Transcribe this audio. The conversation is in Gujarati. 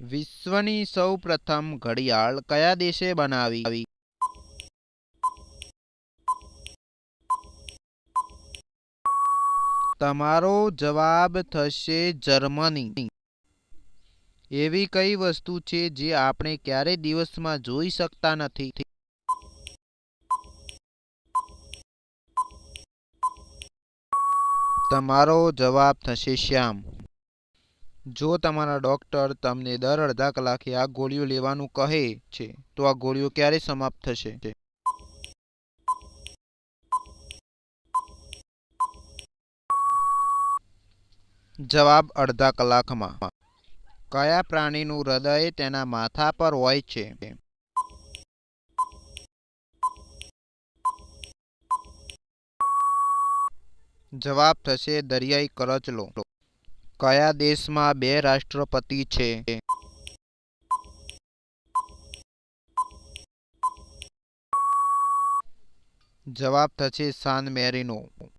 વિશ્વની સૌ પ્રથમ ઘડિયાળ કયા દેશે બનાવી? તમારો જવાબ થશે જર્મની. એવી કઈ વસ્તુ છે જે આપણે ક્યારેય દિવસમાં જોઈ શકતા નથી? તમારો જવાબ થશે શ્યામ. જો તમારા ડૉક્ટર તમને દર અડધા કલાકે આ ગોળીઓ લેવાનું કહે છે, તો આ ગોળીઓ ક્યારે સમાપ્ત થશે? જવાબ અડધા કલાકમાં. કયા પ્રાણીનું હૃદય તેના માથા પર હોય છે? જવાબ થશે દરિયાઈ કરચલો. કયા દેશમાં બે રાષ્ટ્રપતિ છે? જવાબ થશે સાન મેરિનો.